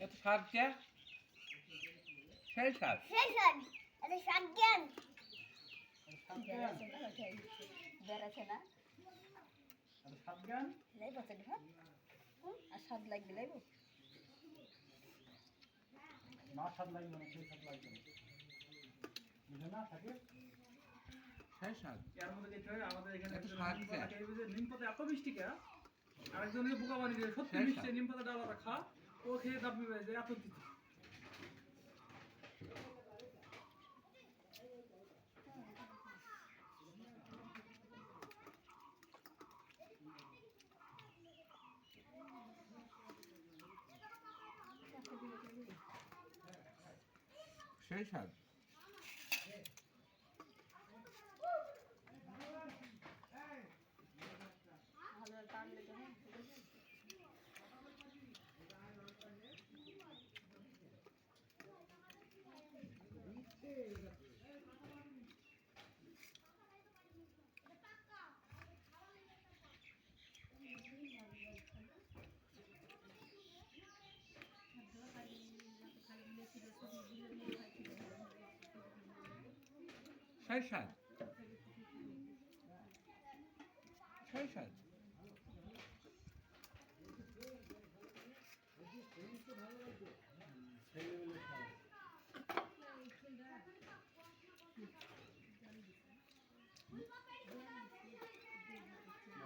এত স্বাদ কে সেই স্বাদ সেই স্যার এটা সাত জ্ঞান বেড়াচ্ছে না ওটাই বেড়াচ্ছে না সাতগান লাইব আছে ভাত আর স্বাদ লাগবে লাইব না সাত লাগবে না সেই সাত লাগবে না বুঝে না থাকে সেই স্বাদ এর মধ্যে যেতে আমাদের এখানে নিম পাতা এত মিষ্টি কে? আরেকজনকে বোকা বানিয়ে দিয়ে সত্যি মিষ্টি নিম পাতা ডালাটা খা। ও খেয়ে দাবি যে এত দিতে সেই স্বাদ স্বাদ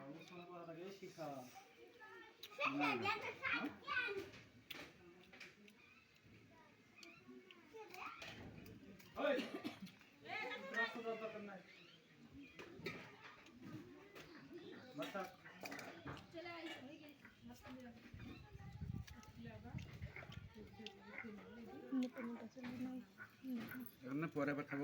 অনুষ্ঠান করার আগে শিখা ওই। যাওয়ার দরকার নাই পরে আবার খাব।